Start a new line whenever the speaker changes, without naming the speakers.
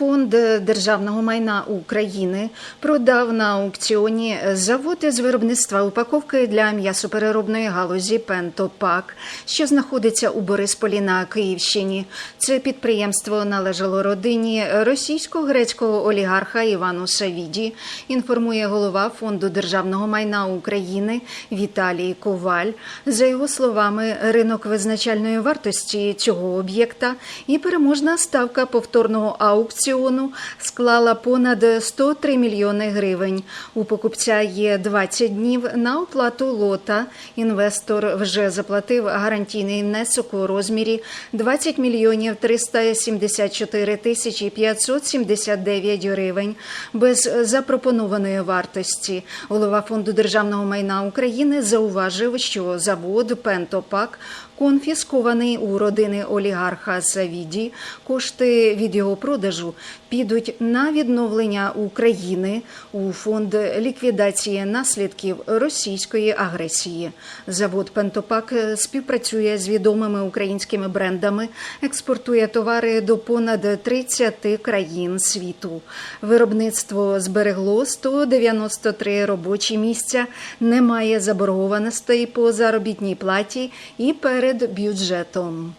Фонд державного майна України продав на аукціоні завод з виробництва упаковки для м'ясопереробної галузі Пентопак, що знаходиться у Борисполі на Київщині. Це підприємство належало родині російсько-грецького олігарха Івану Савіді. Інформує голова Фонду державного майна України Віталій Коваль. За його словами, ринок визначальної вартості цього об'єкта і переможна ставка повторного аукціону склала понад 103 мільйони гривень. У покупця є 20 днів на оплату лота. Інвестор вже заплатив гарантійний внесок у розмірі 20 мільйонів 374 тисячі 579 гривень без запропонованої вартості. Голова фонду державного майна України зауважив, що завод Пентопак конфіскований у родини олігарха Савіді. Кошти від його продажу підуть на відновлення України у фонд ліквідації наслідків російської агресії. Завод Пентопак співпрацює з відомими українськими брендами, експортує товари до понад 30 країн світу. Виробництво зберегло 193 робочі місця, немає заборгованостей по заробітній платі і перед бюджетом.